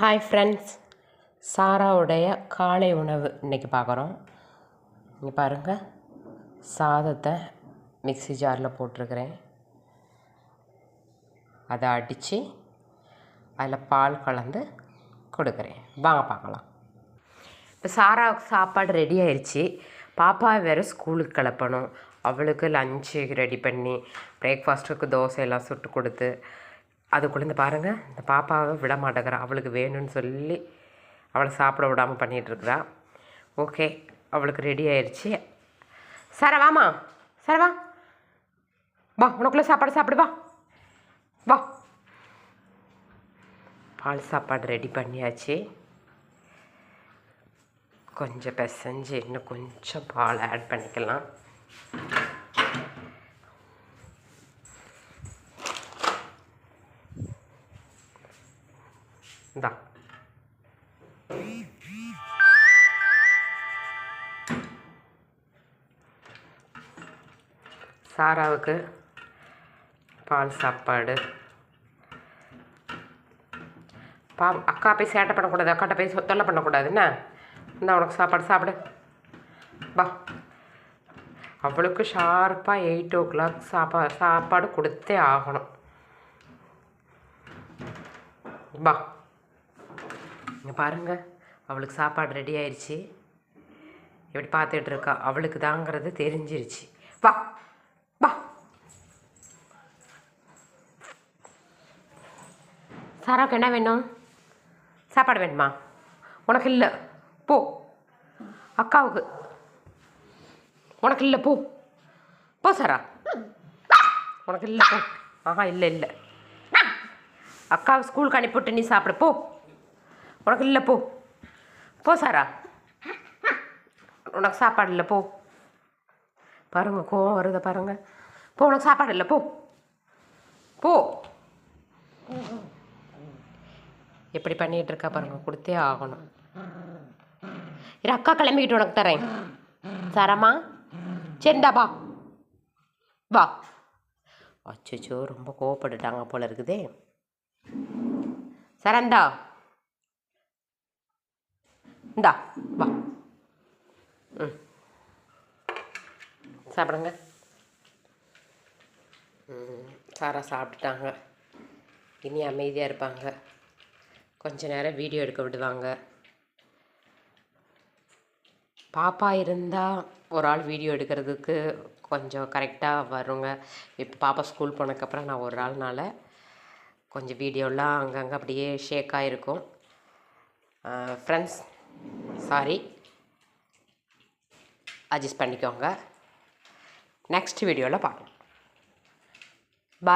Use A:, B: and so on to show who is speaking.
A: Hi friends சாராவுடைய காலை உணவு இன்றைக்கி பார்க்குறோம். இங்கே பாருங்கள் சாதத்தை மிக்ஸி ஜாரில் போட்டிருக்கிறேன். அதை அடித்து அதில் பால் கலந்து கொடுக்குறேன். வாங்க பார்க்கலாம். இப்போ சாராவுக்கு சாப்பாடு ரெடி ஆயிடுச்சு பாப்பா வேறு ஸ்கூலுக்கு கிளப்பணும். அவளுக்கு லஞ்சு ரெடி பண்ணி பிரேக்ஃபாஸ்ட்டுக்கு தோசை எல்லாம் சுட்டு கொடுத்து அதுக்குள்ளே இந்த பாருங்கள் இந்த பாப்பாவை விட மாட்டேங்கிறா. அவளுக்கு வேணும்னு சொல்லி அவளை சாப்பிட விடாமல் பண்ணிகிட்ருக்குறா ஓகே அவளுக்கு ரெடி ஆயிடுச்சு சார வாமா சார வா. வா உனக்குள்ளே சாப்பாடு சாப்பிடு வா. வா. பால் சாப்பாடு ரெடி பண்ணியாச்சு. கொஞ்சம் பிசைஞ்சு இன்னும் கொஞ்சம் பால் ஆட் பண்ணிக்கலாம். இந்தா சாராவுக்கு பால் சாப்பாடு. பா அக்கா போய் சேட்டை பண்ணக்கூடாது அக்காட்ட போய் தொல்லை பண்ணக்கூடாது என்ன? இந்த உனக்கு சாப்பாடு சாப்பிடு. பா அவளுக்கு ஷார்ப்பாக எயிட் ஓ கிளாக் சாப்பா சாப்பாடு கொடுத்தே ஆகணும். பா இங்கே பாருங்க அவளுக்கு சாப்பாடு ரெடி ஆயிடுச்சு எப்படி பார்த்துட்டு இருக்கா. அவளுக்கு தாங்கிறது தெரிஞ்சிருச்சு. வா வா. சாராவுக்கு என்ன வேணும்? சாப்பாடு வேணுமா? உனக்கு இல்லை. போ. அக்காவுக்கு. உனக்கு இல்லை போ. போ சாரா. உனக்கு இல்லை போ. ஆஹா இல்லை இல்லை. அக்காவை ஸ்கூலுக்கு அனுப்பிவிட்டு நீ சாப்பிடு. போ. உனக்கு இல்லை போ. போ சாரா. உனக்கு சாப்பாடு இல்லை போ. பாருங்க கோவம் வருத பாருங்க. போ உனக்கு சாப்பாடு இல்லை போ. போ. எப்படி பண்ணிகிட்டு இருக்கா பாருங்க கொடுத்தே ஆகணும். இரு அக்கா கிளம்பிக்கிட்டு உனக்கு தரேன். சரமா சரிண்டா வா. வா. அச்சோ ரொம்ப கோவப்பட்டுட்டாங்க போல இருக்குதே. சரண்டா இந்தா வா ம் சாப்பிடுங்க ம் சாரா சாப்பிட்டுட்டாங்க இனி அமைதியாக இருப்பாங்க கொஞ்ச நேரம் வீடியோ எடுக்க விடுவாங்க பாப்பா இருந்தால் ஒரு ஆள் வீடியோ எடுக்கிறதுக்கு கொஞ்சம் கரெக்டாக வருங்க இப்போ பாப்பா ஸ்கூல் போனதுக்கப்புறம் நான் ஒரு ஆள்னால கொஞ்சம் வீடியோலாம் அங்கங்கே அப்படியே ஷேக் ஆகிருக்கும் ஃப்ரெண்ட்ஸ் சாரி அட்ஜஸ்ட் பண்ணிக்கோங்க. நெக்ஸ்ட் வீடியோவில் பார்க்கலாம்